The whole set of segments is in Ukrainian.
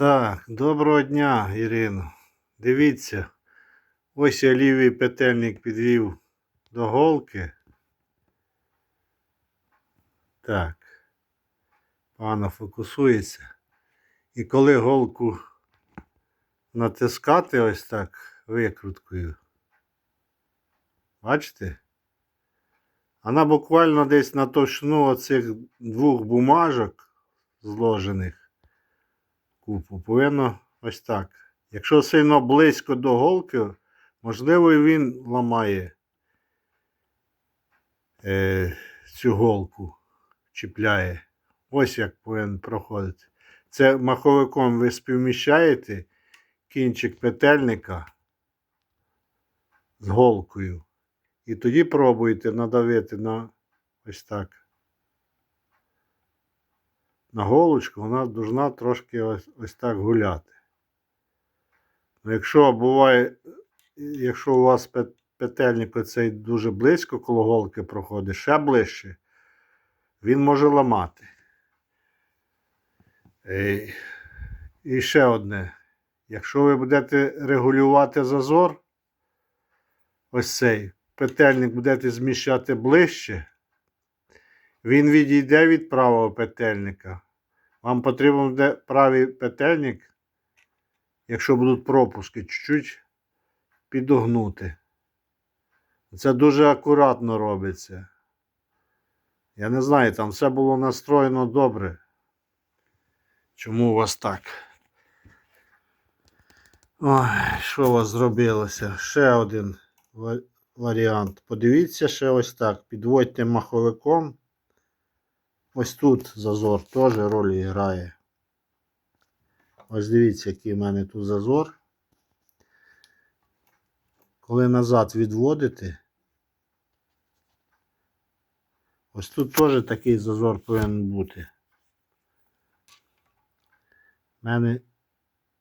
Так, доброго дня, Ірино. Дивіться, ось я лівий петельник підвів до голки. Так, погано фокусується. І коли голку натискати ось так викруткою, бачите? Вона буквально десь на оцих двох бумажок зложених купу повинно ось так. Якщо сильно близько до голки, можливо, він ламає е, цю голку, чіпляє. Ось як повинен проходити. Це маховиком ви співміщаєте кінчик петельника з голкою. І тоді пробуйте надавити на ось так. На голочку вона должна трошки ось, ось так гуляти. Ну, якщо буває, якщо у вас петельник оцей дуже близько коло голки проходить, ще ближче, він може ламати. Е, І ще одне. Якщо ви будете регулювати зазор, ось цей петельник будете зміщати ближче, він відійде від правого петельника. Вам потрібен буде правий петельник, якщо будуть пропуски, чуть-чуть підогнути. Це дуже акуратно робиться. Я не знаю, там все було настроєно добре. Чому у вас так? Ой, що у вас зробилося? Ще один варіант. Подивіться ще ось так. Підводьте маховиком. Ось тут зазор теж роль грає. Ось дивіться, який в мене тут зазор. Коли назад відводите, ось тут теж такий зазор повинен бути. У мене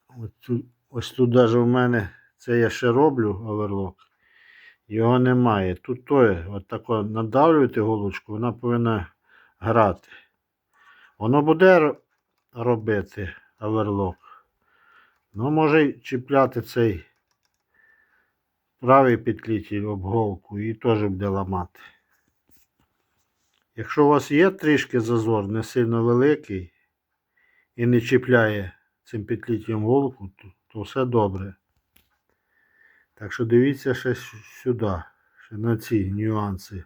ось тут, ось тут навіть у мене це я ще роблю оверлок. Його немає. Тут то от тако надавлюєте голочку, вона повинна грати. Воно буде робити оверлок. Ну, може чіпляти цей правий петлітель об голку і теж буде ламати. Якщо у вас є трішки зазор, не сильно великий і не чіпляє цим петлітелем голку, то, то все добре. Так що дивіться ще сюди, ще на ці нюанси.